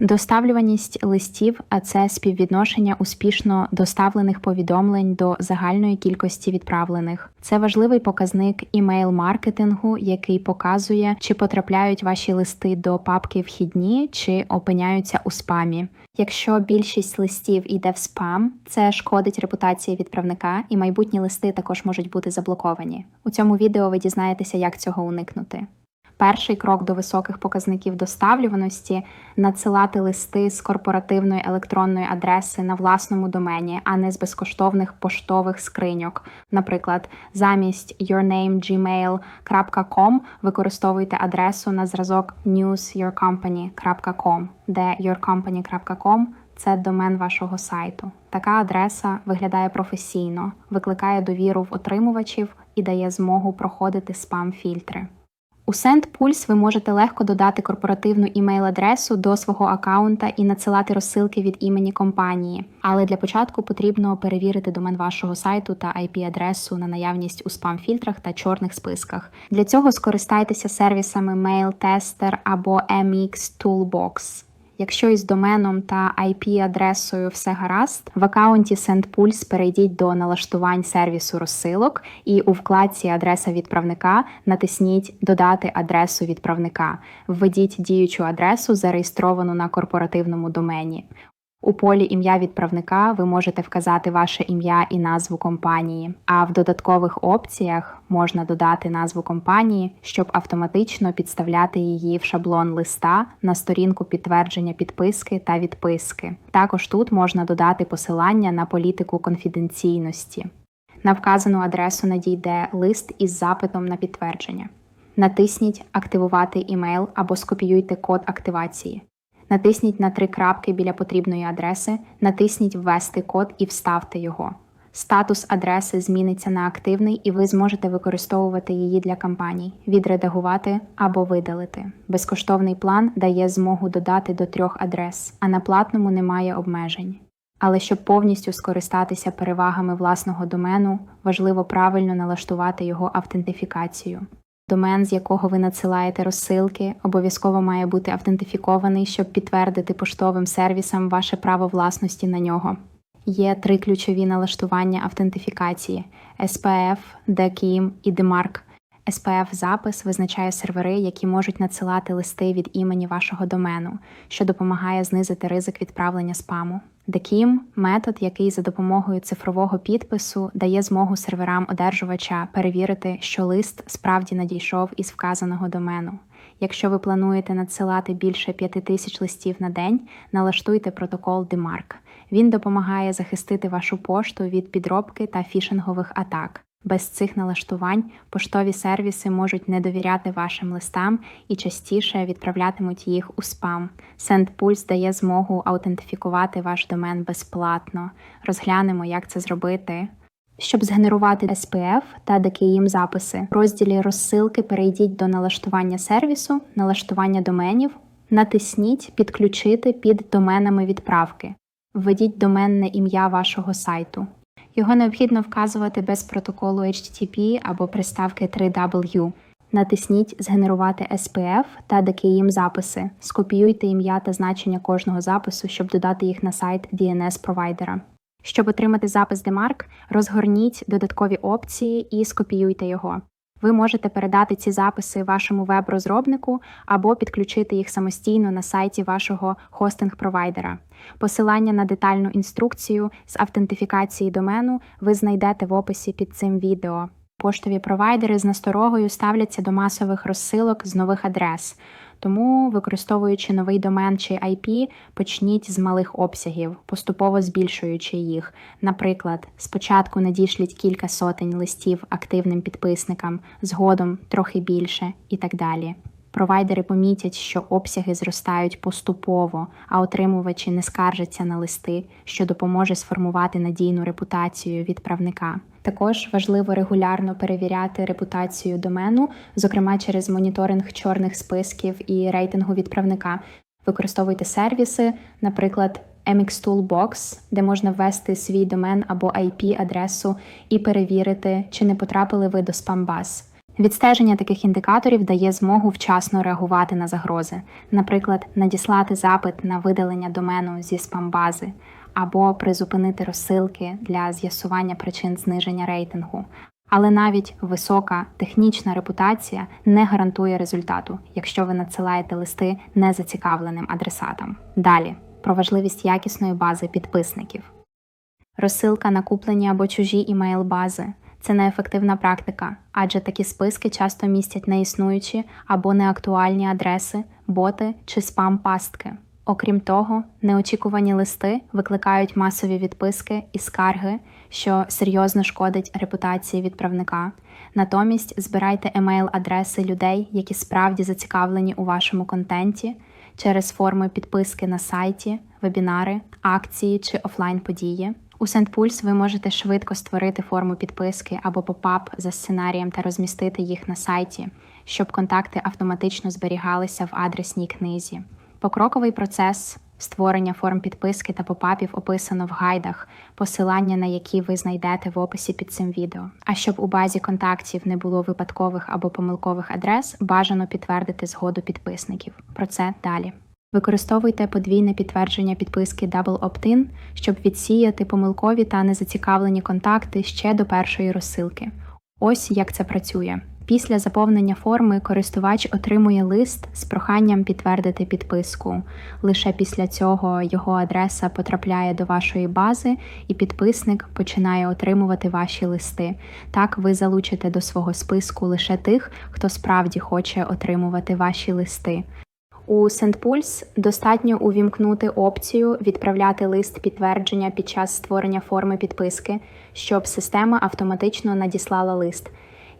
Доставлюваність листів, це співвідношення успішно доставлених повідомлень до загальної кількості відправлених. Це важливий показник імейл-маркетингу, який показує, чи потрапляють ваші листи до папки вхідні, чи опиняються у спамі. Якщо більшість листів йде в спам, це шкодить репутації відправника, і майбутні листи також можуть бути заблоковані. У цьому відео ви дізнаєтеся, як цього уникнути. Перший крок до високих показників доставлюваності надсилати листи з корпоративної електронної адреси на власному домені, а не з безкоштовних поштових скриньок. Наприклад, замість yournamegmail.com використовуйте адресу на зразок newsyourcompany.com, де yourcompany.com – це домен вашого сайту. Така адреса виглядає професійно, викликає довіру в отримувачів і дає змогу проходити спам-фільтри. У SendPulse ви можете легко додати корпоративну імейл-адресу до свого аккаунта і надсилати розсилки від імені компанії. Але для початку потрібно перевірити домен вашого сайту та IP-адресу на наявність у спам-фільтрах та чорних списках. Для цього скористайтеся сервісами MailTester або MX Toolbox. Якщо із доменом та IP-адресою все гаразд, в аккаунті SendPulse перейдіть до налаштувань сервісу розсилок і у вкладці Адреса відправника натисніть Додати адресу відправника. Введіть діючу адресу, зареєстровану на корпоративному домені. У полі ім'я відправника ви можете вказати ваше ім'я і назву компанії, а в додаткових опціях можна додати назву компанії, щоб автоматично підставляти її в шаблон листа на сторінку підтвердження підписки та відписки. Також тут можна додати посилання на політику конфіденційності. На вказану адресу надійде лист із запитом на підтвердження. Натисніть Активувати імейл або скопіюйте код активації. Натисніть на три крапки біля потрібної адреси, натисніть Ввести код і вставте його. Статус адреси зміниться на активний, і ви зможете використовувати її для кампаній, відредагувати або видалити. Безкоштовний план дає змогу додати до трьох адрес, а на платному немає обмежень. Але щоб повністю скористатися перевагами власного домену, важливо правильно налаштувати його автентифікацію. Домен, з якого ви надсилаєте розсилки, обов'язково має бути автентифікований, щоб підтвердити поштовим сервісам ваше право власності на нього. Є три ключові налаштування автентифікації: SPF, DKIM і DMARC. SPF-запис визначає сервери, які можуть надсилати листи від імені вашого домену, що допомагає знизити ризик відправлення спаму. DKIM – метод, який за допомогою цифрового підпису дає змогу серверам одержувача перевірити, що лист справді надійшов із вказаного домену. Якщо ви плануєте надсилати більше 5 тисяч листів на день, налаштуйте протокол DMARC. Він допомагає захистити вашу пошту від підробки та фішингових атак. Без цих налаштувань поштові сервіси можуть не довіряти вашим листам і частіше відправлятимуть їх у спам. SendPulse дає змогу аутентифікувати ваш домен безплатно. Розглянемо, як це зробити. Щоб згенерувати SPF та DKIM записи, в розділі розсилки перейдіть до налаштування сервісу, налаштування доменів, натисніть Підключити під доменами відправки. Введіть доменне ім'я вашого сайту. Його необхідно вказувати без протоколу HTTP або приставки 3W. Натисніть Згенерувати SPF та DKIM записи. Скопіюйте ім'я та значення кожного запису, щоб додати їх на сайт DNS-провайдера. Щоб отримати запис DMARC, розгорніть додаткові опції і скопіюйте його. Ви можете передати ці записи вашому веб-розробнику або підключити їх самостійно на сайті вашого хостинг-провайдера. Посилання на детальну інструкцію з автентифікації домену ви знайдете в описі під цим відео. Поштові провайдери з насторогою ставляться до масових розсилок з нових адрес. Тому, використовуючи новий домен чи IP, почніть з малих обсягів, поступово збільшуючи їх. Наприклад, спочатку надішліть кілька сотень листів активним підписникам, згодом трохи більше і так далі. Провайдери помітять, що обсяги зростають поступово, а отримувачі не скаржаться на листи, що допоможе сформувати надійну репутацію відправника. Також важливо регулярно перевіряти репутацію домену, зокрема через моніторинг чорних списків і рейтингу відправника. Використовуйте сервіси, наприклад, MX Toolbox, де можна ввести свій домен або IP-адресу і перевірити, чи не потрапили ви до спамбаз. Відстеження таких індикаторів дає змогу вчасно реагувати на загрози, наприклад, надіслати запит на видалення домену зі спамбази або призупинити розсилки для з'ясування причин зниження рейтингу. Але навіть висока технічна репутація не гарантує результату, якщо ви надсилаєте листи незацікавленим адресатам. Далі про важливість якісної бази підписників. Розсилка на куплені або чужі імейл-бази це неефективна практика, адже такі списки часто містять неіснуючі або неактуальні адреси, боти чи спам-пастки. Окрім того, неочікувані листи викликають масові відписки і скарги, що серйозно шкодить репутації відправника. Натомість збирайте емейл-адреси людей, які справді зацікавлені у вашому контенті через форми підписки на сайті, вебінари, акції чи офлайн події. У SendPulse ви можете швидко створити форму підписки або попап за сценарієм та розмістити їх на сайті, щоб контакти автоматично зберігалися в адресній книзі. Покроковий процес створення форм підписки та попапів описано в гайдах, посилання на які ви знайдете в описі під цим відео. А щоб у базі контактів не було випадкових або помилкових адрес, бажано підтвердити згоду підписників. Про це далі. Використовуйте подвійне підтвердження підписки Double Opt-in, щоб відсіяти помилкові та незацікавлені контакти ще до першої розсилки. Ось як це працює. Після заповнення форми користувач отримує лист з проханням підтвердити підписку. Лише після цього його адреса потрапляє до вашої бази, і підписник починає отримувати ваші листи. Так ви залучите до свого списку лише тих, хто справді хоче отримувати ваші листи. У SendPulse достатньо увімкнути опцію відправляти лист підтвердження під час створення форми підписки, щоб система автоматично надіслала лист.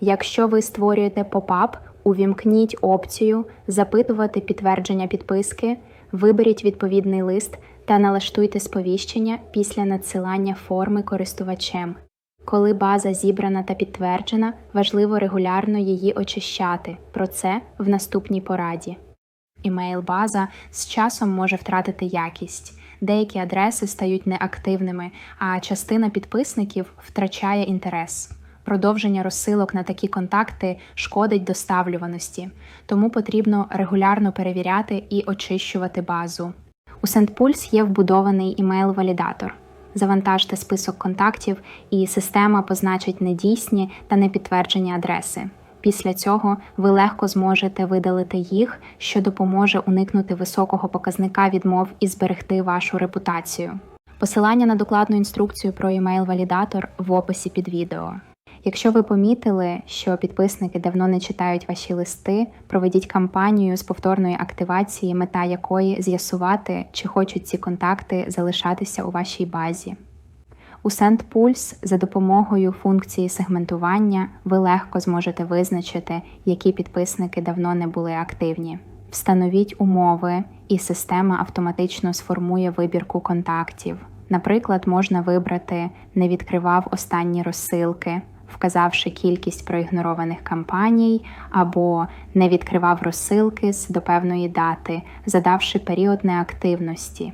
Якщо ви створюєте попап, увімкніть опцію Запитувати підтвердження підписки, виберіть відповідний лист та налаштуйте сповіщення після надсилання форми користувачем. Коли база зібрана та підтверджена, важливо регулярно її очищати. Про це в наступній пораді. Імейл-база з часом може втратити якість. Деякі адреси стають неактивними, а частина підписників втрачає інтерес. Продовження розсилок на такі контакти шкодить доставлюваності, тому потрібно регулярно перевіряти і очищувати базу. У SendPulse є вбудований імейл-валідатор. Завантажте список контактів, і система позначить недійсні та непідтверджені адреси. Після цього ви легко зможете видалити їх, що допоможе уникнути високого показника відмов і зберегти вашу репутацію. Посилання на докладну інструкцію про email-валідатор в описі під відео. Якщо ви помітили, що підписники давно не читають ваші листи, проведіть кампанію з повторної активації, мета якої з'ясувати, чи хочуть ці контакти залишатися у вашій базі. У SendPulse за допомогою функції сегментування ви легко зможете визначити, які підписники давно не були активні. Встановіть умови, і система автоматично сформує вибірку контактів. Наприклад, можна вибрати не відкривав останні розсилки, вказавши кількість проігнорованих кампаній, або не відкривав розсилки з до певної дати, задавши період неактивності.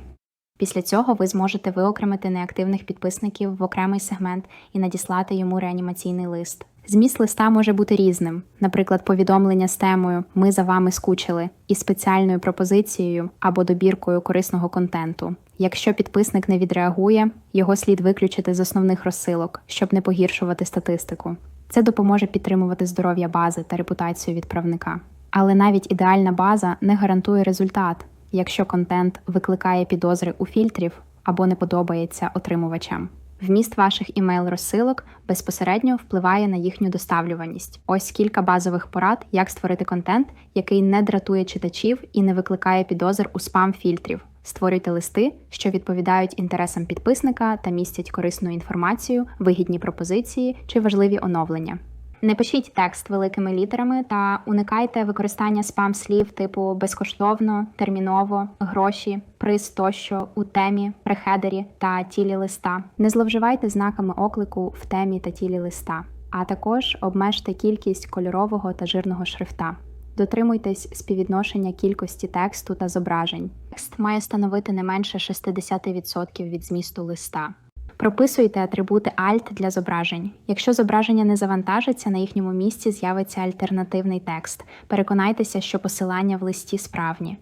Після цього ви зможете виокремити неактивних підписників в окремий сегмент і надіслати йому реанімаційний лист. Зміст листа може бути різним, наприклад, повідомлення з темою Ми за вами скучили і спеціальною пропозицією або добіркою корисного контенту. Якщо підписник не відреагує, його слід виключити з основних розсилок, щоб не погіршувати статистику. Це допоможе підтримувати здоров'я бази та репутацію відправника. Але навіть ідеальна база не гарантує результат якщо контент викликає підозри у фільтрів або не подобається отримувачам. Вміст ваших імейл-розсилок безпосередньо впливає на їхню доставлюваність. Ось кілька базових порад, як створити контент, який не дратує читачів і не викликає підозр у спам фільтрів. Створюйте листи, що відповідають інтересам підписника та містять корисну інформацію, вигідні пропозиції чи важливі оновлення. Не пишіть текст великими літерами та уникайте використання спам-слів типу безкоштовно, терміново, гроші, приз тощо у темі, прихедері та тілі листа. Не зловживайте знаками оклику в темі та тілі листа, а також обмежте кількість кольорового та жирного шрифта. Дотримуйтесь співвідношення кількості тексту та зображень. Текст має становити не менше 60% від змісту листа. Прописуйте атрибути Alt для зображень. Якщо зображення не завантажиться, на їхньому місці з'явиться альтернативний текст. Переконайтеся, що посилання в листі справні.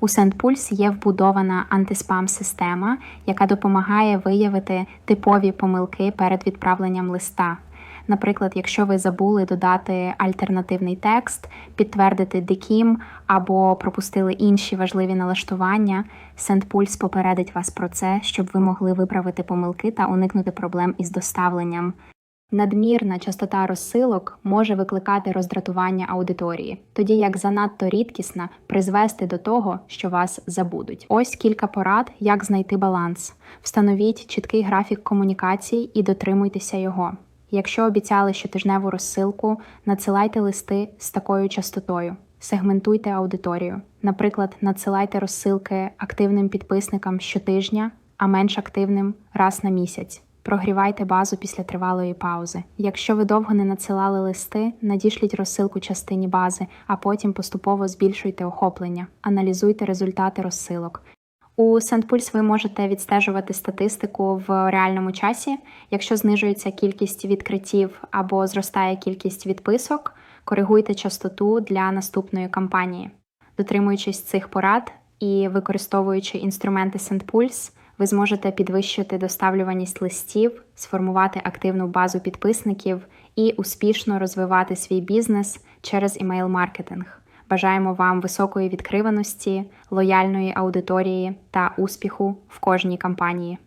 У SendPulse є вбудована антиспам-система, яка допомагає виявити типові помилки перед відправленням листа. Наприклад, якщо ви забули додати альтернативний текст, підтвердити DKIM або пропустили інші важливі налаштування, SendPulse попередить вас про це, щоб ви могли виправити помилки та уникнути проблем із доставленням. Надмірна частота розсилок може викликати роздратування аудиторії, тоді як занадто рідкісна призвести до того, що вас забудуть. Ось кілька порад, як знайти баланс. Встановіть чіткий графік комунікацій і дотримуйтеся його. Якщо обіцяли щотижневу розсилку, надсилайте листи з такою частотою. Сегментуйте аудиторію. Наприклад, надсилайте розсилки активним підписникам щотижня, а менш активним раз на місяць. Прогрівайте базу після тривалої паузи. Якщо ви довго не надсилали листи, надішліть розсилку частині бази, а потім поступово збільшуйте охоплення. Аналізуйте результати розсилок. У SendPulse ви можете відстежувати статистику в реальному часі. Якщо знижується кількість відкриттів або зростає кількість відписок, коригуйте частоту для наступної кампанії. Дотримуючись цих порад і використовуючи інструменти SendPulse, ви зможете підвищити доставлюваність листів, сформувати активну базу підписників і успішно розвивати свій бізнес через імейл-маркетинг. Бажаємо вам високої відкриваності, лояльної аудиторії та успіху в кожній кампанії.